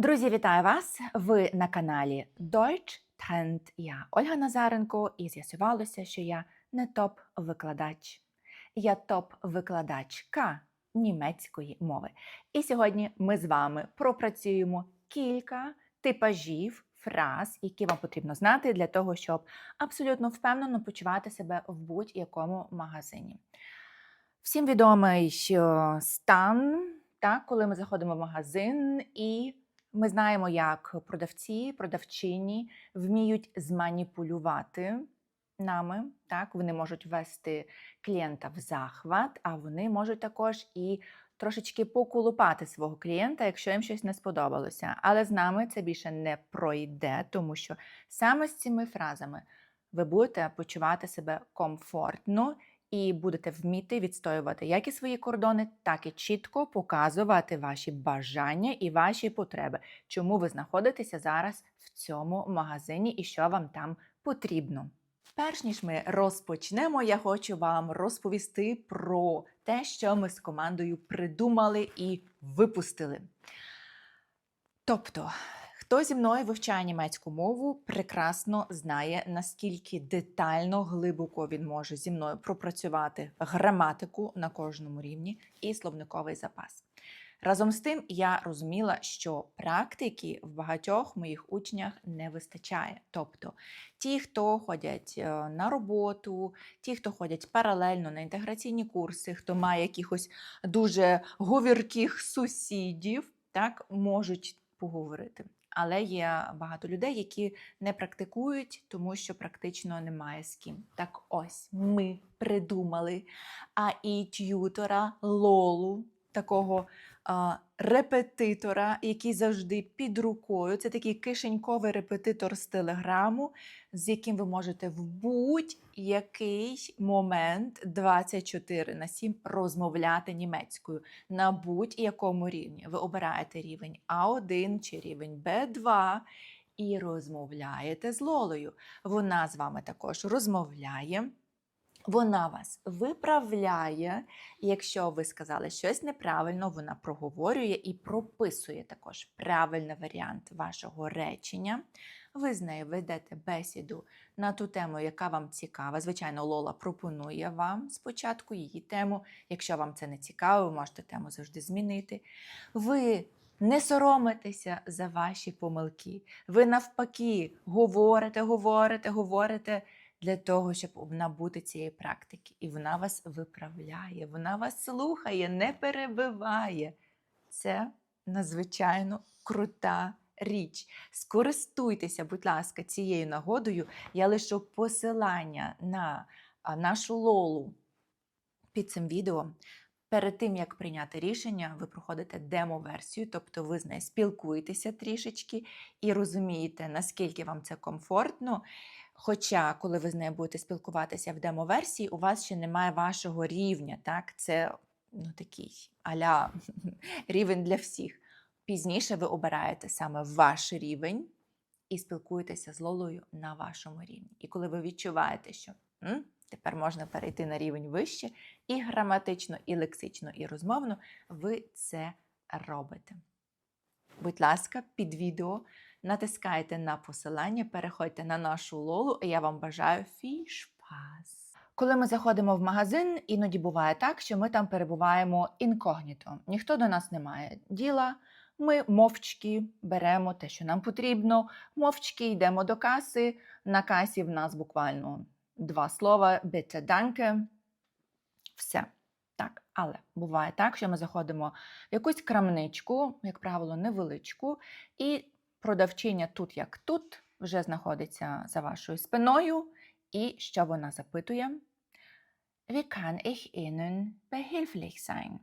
Друзі, вітаю вас! Ви на каналі Deutsch Trend. Я Ольга Назаренко, і з'ясувалося, що я не топ-викладач. Я топ-викладачка німецької мови. І сьогодні ми з вами пропрацюємо кілька типажів фраз, які вам потрібно знати для того, щоб абсолютно впевнено почувати себе в будь-якому магазині. Всім відомий стан, так, коли ми заходимо в магазин і ми знаємо, як продавці, продавчині вміють зманіпулювати нами. Так, вони можуть ввести клієнта в захват, а вони можуть також і трошечки поколупати свого клієнта, якщо їм щось не сподобалося. Але з нами це більше не пройде, тому що саме з цими фразами ви будете почувати себе комфортно і будете вміти відстоювати як і свої кордони, так і чітко показувати ваші бажання і ваші потреби, чому ви знаходитеся зараз в цьому магазині і що вам там потрібно. Перш ніж ми розпочнемо, я хочу вам розповісти про те, що ми з командою придумали і випустили. Тобто, хто зі мною вивчає німецьку мову, прекрасно знає, наскільки детально, глибоко він може зі мною пропрацювати граматику на кожному рівні і словниковий запас. Разом з тим, я розуміла, що практики в багатьох моїх учнях не вистачає. Тобто ті, хто ходять е, на роботу, ті, хто ходять паралельно на інтеграційні курси, хто має якихось дуже говірких сусідів, так можуть поговорити. Але є багато людей, які не практикують, тому що практично немає з ким. Так ось ми придумали А і т'ютора Лолу, такого репетитора, який завжди під рукою. Це такий кишеньковий репетитор з телеграму, з яким ви можете в будь-який момент 24 на 7 розмовляти німецькою на будь-якому рівні. Ви обираєте рівень А1 чи рівень Б2 і розмовляєте з Лолою. Вона з вами також розмовляє. Вона вас виправляє, якщо ви сказали щось неправильно, вона проговорює і прописує також правильний варіант вашого речення. Ви з нею ведете бесіду на ту тему, яка вам цікава. Звичайно, Лола пропонує вам спочатку її тему. Якщо вам це не цікаво, ви можете тему завжди змінити. Ви не соромитеся за ваші помилки. Ви навпаки говорите, говорите, говорите для того, щоб набути цієї практики. І вона вас виправляє, вона вас слухає, не перебиває. Це надзвичайно крута річ. Скористуйтеся, будь ласка, цією нагодою. Я лишу посилання на нашу лолу під цим відео. Перед тим, як прийняти рішення, ви проходите демо-версію, тобто ви з нею спілкуєтеся трішечки і розумієте, наскільки вам це комфортно. Хоча, коли ви з нею будете спілкуватися в демо-версії, у вас ще немає вашого рівня. Так? Це ну, такий аля рівень для всіх. Пізніше ви обираєте саме ваш рівень і спілкуєтеся з Лолою на вашому рівні. І коли ви відчуваєте, що тепер можна перейти на рівень вище, і граматично, і лексично, і розмовно, ви це робите. Будь ласка, під відео натискайте на посилання, переходьте на нашу лолу, і я вам бажаю фішпас. Коли ми заходимо в магазин, іноді буває так, що ми там перебуваємо інкогніто. Ніхто до нас не має діла. Ми мовчки беремо те, що нам потрібно, мовчки йдемо до каси. На касі в нас буквально два слова bitte, danke. Все. Так, але буває так, що ми заходимо в якусь крамничку, як правило, невеличку, і продавчиня тут як тут вже знаходиться за вашою спиною. І що вона запитує? Wie kann ich Ihnen behilflich sein?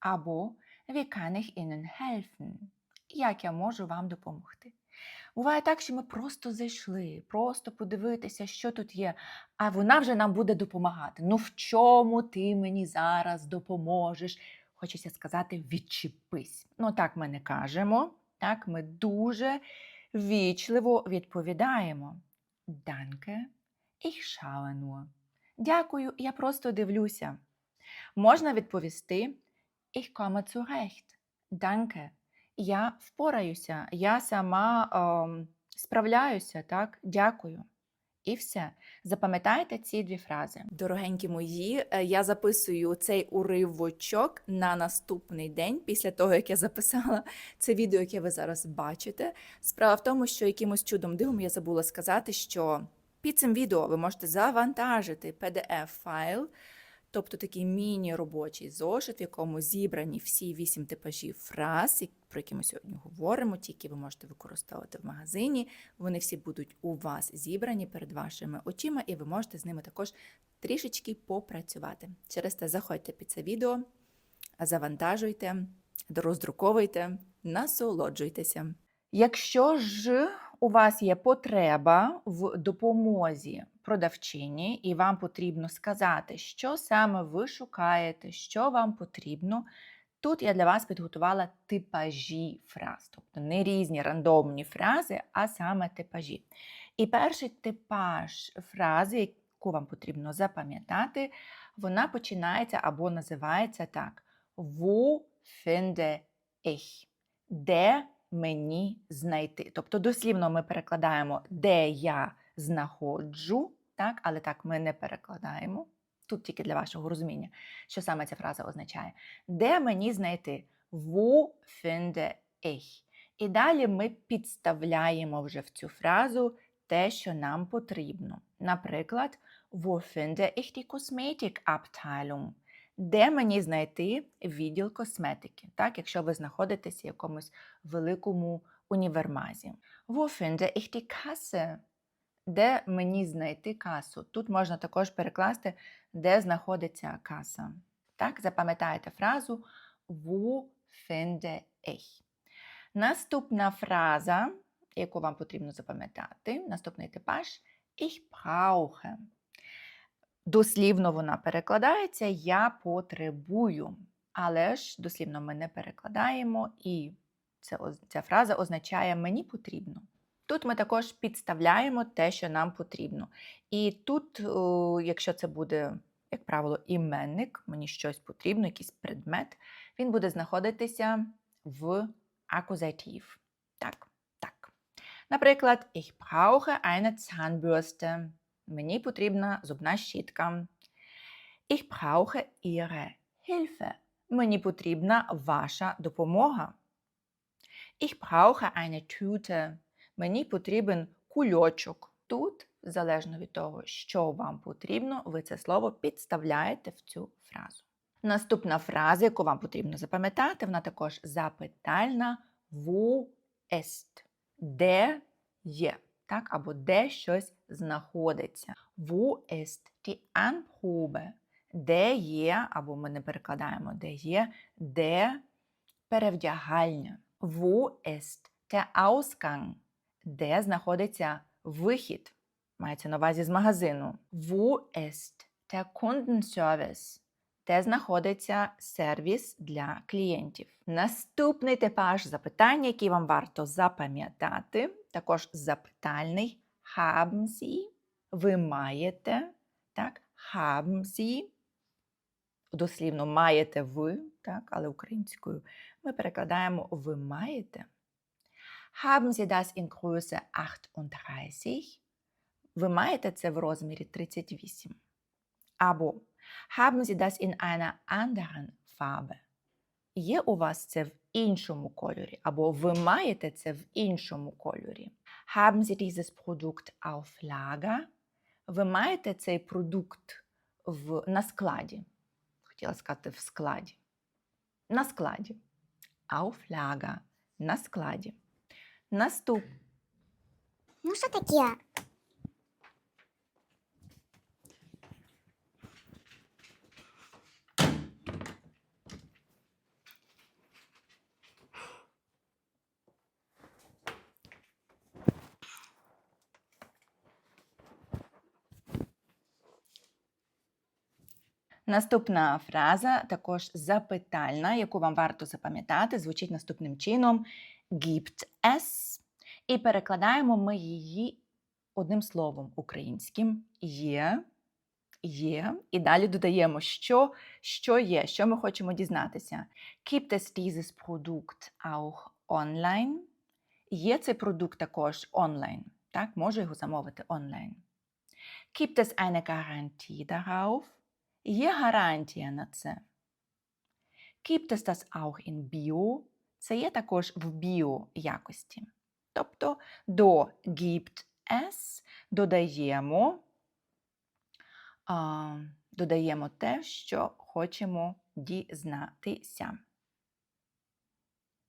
Або Wie kann ich Ihnen helfen? Як я можу вам допомогти? Буває так, що ми просто зайшли, просто подивитися, що тут є, а вона вже нам буде допомагати. Ну в чому ти мені зараз допоможеш? Хочеться сказати, відчепись. Ну так ми не кажемо. Так, ми дуже вічливо відповідаємо. Ich schaue nur. Дякую, я просто дивлюся. Можна відповісти Ich komme zurecht. Danke. Я впораюся, я сама ем, справляюся, так, дякую. І все. Запам'ятайте ці дві фрази. Дорогенькі мої, е, я записую цей уривочок на наступний день, після того, як я записала це відео, яке ви зараз бачите. Справа в тому, що якимось чудом дивом я забула сказати, що під цим відео ви можете завантажити PDF-файл, тобто такий міні-робочий зошит, в якому зібрані всі вісім типажів фраз, про які ми сьогодні говоримо, ті, які ви можете використовувати в магазині. Вони всі будуть у вас зібрані перед вашими очима, і ви можете з ними також трішечки попрацювати. Через те заходьте під це відео, завантажуйте, роздруковуйте, насолоджуйтеся. Якщо ж у вас є потреба в допомозі продавчині, і вам потрібно сказати, що саме ви шукаєте, що вам потрібно, тут я для вас підготувала типажі фраз, тобто не різні рандомні фрази, а саме типажі. І перший типаж фрази, яку вам потрібно запам'ятати, вона починається або називається так: Wo finde ich? Де мені знайти? Тобто, дослівно ми перекладаємо, де я знаходжу, так, але так ми не перекладаємо. Тут тільки для вашого розуміння, що саме ця фраза означає. Де мені знайти? Wo finde ich? І далі ми підставляємо вже в цю фразу те, що нам потрібно. Наприклад, Wo finde ich die Kosmetikabteilung? Де мені знайти відділ косметики, так, якщо ви знаходитесь в якомусь великому універмазі. Wo finde ich die Kasse? Де мені знайти касу? Тут можна також перекласти, де знаходиться каса. Так, запам'ятайте фразу Wo finde ich? Наступна фраза, яку вам потрібно запам'ятати, наступний типаж Ich brauche. Дослівно вона перекладається Я потребую. Але ж дослівно ми не перекладаємо, і це, ця фраза означає мені потрібно. Тут ми також підставляємо те, що нам потрібно. І тут, якщо це буде, як правило, іменник, мені щось потрібно, якийсь предмет, він буде знаходитися в акузатив. Так, так. Наприклад, ich brauche eine Zahnbürste. Мені потрібна зубна щітка. Ich brauche Ihre Hilfe. Мені потрібна ваша допомога. Ich brauche eine Tüte. Мені потрібен кульочок. Тут, залежно від того, що вам потрібно, ви це слово підставляєте в цю фразу. Наступна фраза, яку вам потрібно запам'ятати, вона також запитальна wo ist. Де є, так? або де щось знаходиться. Wo ist die Anprobe? Де є, або ми не перекладаємо, де є, де перевдягальня. Wo ist der Ausgang? Де знаходиться вихід? Мається на увазі з магазину. Wo ist der Kundenservice? Де знаходиться сервіс для клієнтів. Наступний типаж запитання, який вам варто запам'ятати, також запитальний haben Sie? Ви маєте, так, haben Sie? Дослівно маєте ви, так, але українською ми перекладаємо ви маєте. Haben Sie das in Größe 38? Ви маєте це в розмірі 38. Або Haben Sie das in einer anderen Farbe? Є у вас це в іншому кольорі, або ви маєте це в іншому кольорі. Haben Sie dieses Produkt auf Lager? Ви маєте цей продукт в, на складі. Хотіла сказати в складі. На складі. Auf Lager. На складі. Наступ. Ну що таке? Наступна фраза також запитальна, яку вам варто запам'ятати, звучить наступним чином: gibt es. І перекладаємо ми її одним словом українським є, є. І далі додаємо, що, що є, що ми хочемо дізнатися. Gibt es dieses Produkt auch онлайн. Є цей продукт також онлайн. Так, можу його замовити онлайн. Gibt es eine Garantie darauf? Є гарантія на це. Gibt es das auch in Bio? Це є також в біо якості. Тобто до gibt es додаємо, а, додаємо те, що хочемо дізнатися.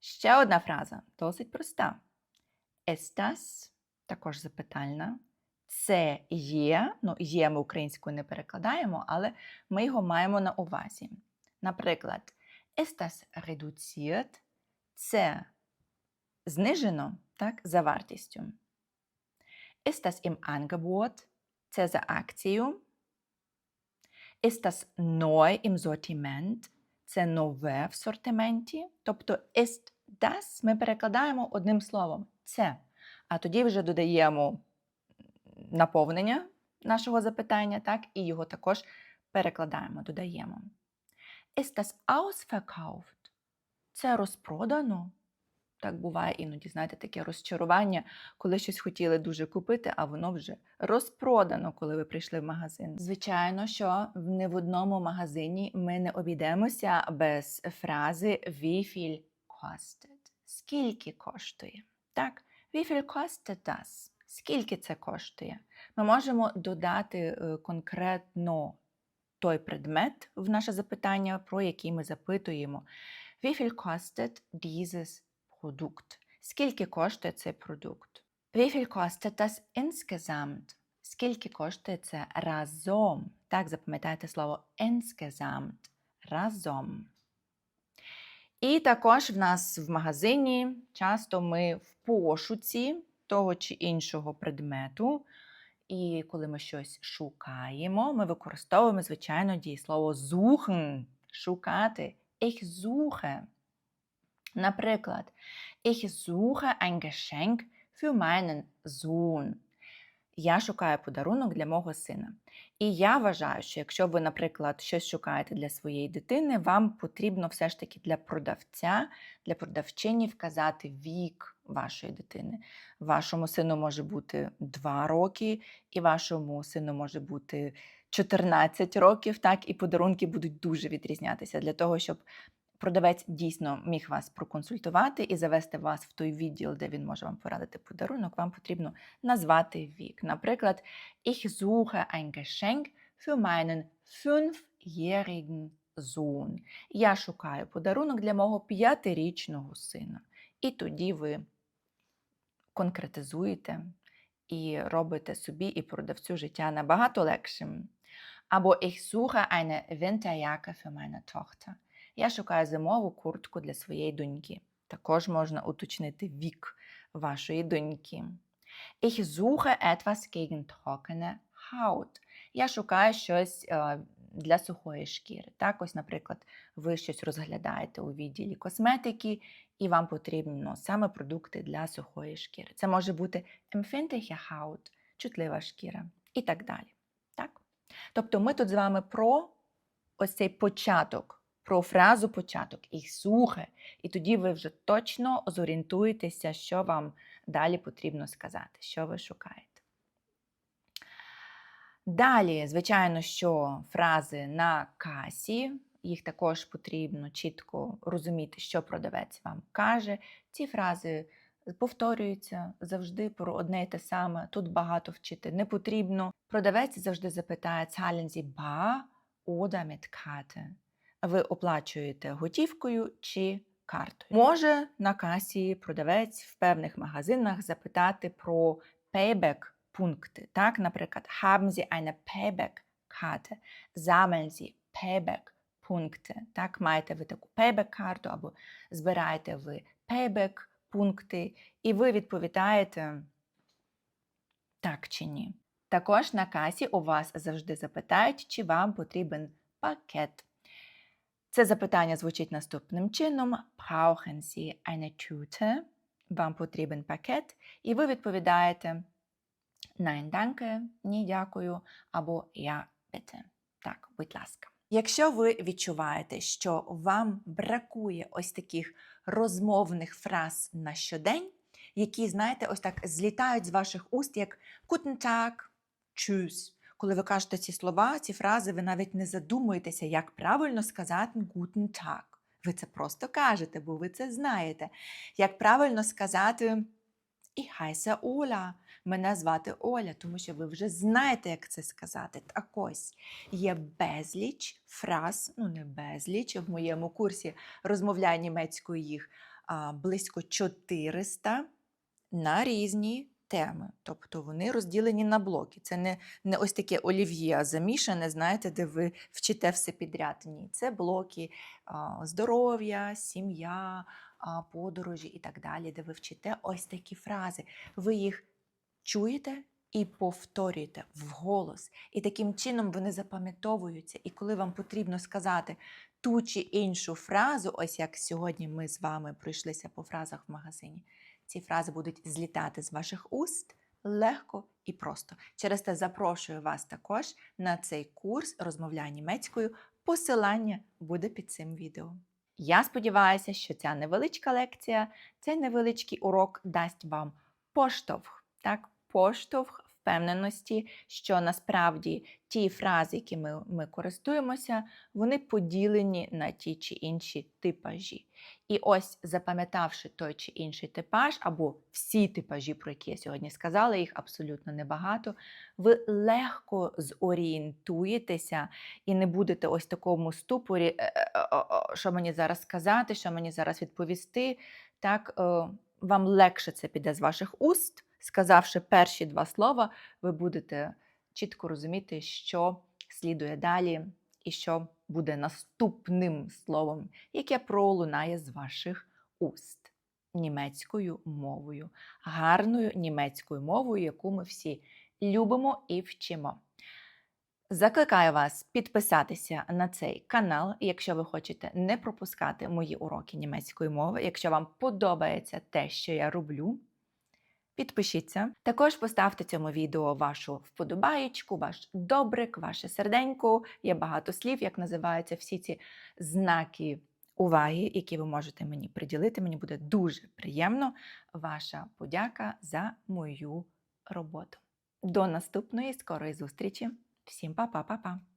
Ще одна фраза, досить проста. Estas також запитальна. Це є, ну, є ми українською не перекладаємо, але ми його маємо на увазі. Наприклад, estas reduziert – це знижено так, за вартістю. Ist das im Angebot – це за акцією. Ist das neu im Sortiment – це нове в сортименті. Тобто ist das ми перекладаємо одним словом це. А тоді вже додаємо наповнення нашого запитання, так, і його також перекладаємо, додаємо. Ist das ausverkauft? Це розпродано. Так буває іноді, знаєте, таке розчарування, коли щось хотіли дуже купити, а воно вже розпродано, коли ви прийшли в магазин. Звичайно, що не в одному магазині ми не обійдемося без фрази «Wie viel kostet?» Скільки коштує? Так, «Wie viel kostet das?» Скільки це коштує? Ми можемо додати е, конкретно той предмет в наше запитання, про який ми запитуємо. Wie viel kostet dieses Produkt? Скільки коштує цей продукт? Wie viel kostet das insgesamt? Скільки коштує це разом? Так, запам'ятайте слово insgesamt. Разом. І також в нас в магазині часто ми в пошуці того чи іншого предмету. І коли ми щось шукаємо, ми використовуємо, звичайно, дієслово suchen – шукати. Ich suche. Наприклад, ich suche ein Geschenk für meinen Sohn. Я шукаю подарунок для мого сина. І я вважаю, що якщо ви, наприклад, щось шукаєте для своєї дитини, вам потрібно все ж таки для продавця, для продавчині вказати вік вашої дитини. Вашому сину може бути 2 роки, і вашому сину може бути 14 років, так, і подарунки будуть дуже відрізнятися для того, щоб продавець дійсно міг вас проконсультувати і завести вас в той відділ, де він може вам порадити подарунок, вам потрібно назвати вік. Наприклад, ich suche ein Geschenk für meinen fünfjährigen Sohn. Я шукаю подарунок для мого п'ятирічного сина. І тоді ви конкретизуєте і робите собі і продавцю життя набагато легшим. Або ich suche eine Winterjacke für meine Tochter. Я шукаю зимову куртку для своєї доньки. Також можна уточнити вік вашої доньки. Ich suche etwas gegen trockene Haut. Я шукаю щось е, для сухої шкіри. Так, ось, наприклад, ви щось розглядаєте у відділі косметики, і вам потрібно саме продукти для сухої шкіри. Це може бути empfindliche Haut, чутлива шкіра і так далі. Так? Тобто ми тут з вами про ось цей початок, про фразу початок, ich suche, і тоді ви вже точно зорієнтуєтеся, що вам далі потрібно сказати, що ви шукаєте. Далі, звичайно, що фрази на касі, їх також потрібно чітко розуміти, що продавець вам каже. Ці фрази повторюються завжди про одне й те саме. Тут багато вчити не потрібно. Продавець завжди запитає «Zahlen bar oder mit Karte?» Ви оплачуєте готівкою чи картою. Може на касі продавець в певних магазинах запитати про payback пункти. Так, наприклад, haben Sie eine Payback-Karte? Sammeln Sie Payback-пункти. Так, маєте ви таку payback-карту або збираєте ви payback-пункти, і ви відповідаєте так чи ні. Також на касі у вас завжди запитають, чи вам потрібен пакет. Це запитання звучить наступним чином: Brauchen Sie eine Tüte? Вам потрібен пакет, і ви відповідаєте Nein, danke, ні, дякую, або Ja, bitte. Так, будь ласка. Якщо ви відчуваєте, що вам бракує ось таких розмовних фраз на щодень, які, знаєте, ось так злітають з ваших уст, як «Guten Tag», «Tschüss». Коли ви кажете ці слова, ці фрази, ви навіть не задумуєтеся, як правильно сказати «Guten Tag». Ви це просто кажете, бо ви це знаєте. Як правильно сказати «Ich heiße Оля», мене звати Оля, тому що ви вже знаєте, як це сказати. Так ось є безліч фраз, ну не безліч, в моєму курсі розмовляю німецькою їх а, близько 400 на різні теми. Тобто вони розділені на блоки. Це не, не ось таке олів'є замішане, знаєте, де ви вчите все підряд. Ні, це блоки здоров'я, сім'я, подорожі і так далі, де ви вчите ось такі фрази. Ви їх чуєте і повторюєте вголос. І таким чином вони запам'ятовуються. І коли вам потрібно сказати ту чи іншу фразу, ось як сьогодні ми з вами пройшлися по фразах в магазині, ці фрази будуть злітати з ваших уст легко і просто. Через те запрошую вас також на цей курс розмовляй німецькою. Посилання буде під цим відео. Я сподіваюся, що ця невеличка лекція, цей невеличкий урок дасть вам поштовх, так, поштовх впевненості, що насправді ті фрази, якими ми користуємося, вони поділені на ті чи інші типажі. І ось, запам'ятавши той чи інший типаж, або всі типажі, про які я сьогодні сказала, їх абсолютно небагато, ви легко зорієнтуєтеся і не будете ось в такому ступорі, «Е, е, що мені зараз сказати, що мені зараз відповісти. Так, е, вам легше це піде з ваших уст. Сказавши перші два слова, ви будете чітко розуміти, що слідує далі, і що буде наступним словом, яке пролунає з ваших уст німецькою мовою, гарною німецькою мовою, яку ми всі любимо і вчимо. Закликаю вас підписатися на цей канал, якщо ви хочете не пропускати мої уроки німецької мови, якщо вам подобається те, що я роблю. Підпишіться. Також поставте цьому відео вашу вподобаєчку, ваш добрик, ваше серденько. Є багато слів, як називаються всі ці знаки уваги, які ви можете мені приділити. Мені буде дуже приємно ваша подяка за мою роботу. До наступної скорої зустрічі. Всім па-па-па-па!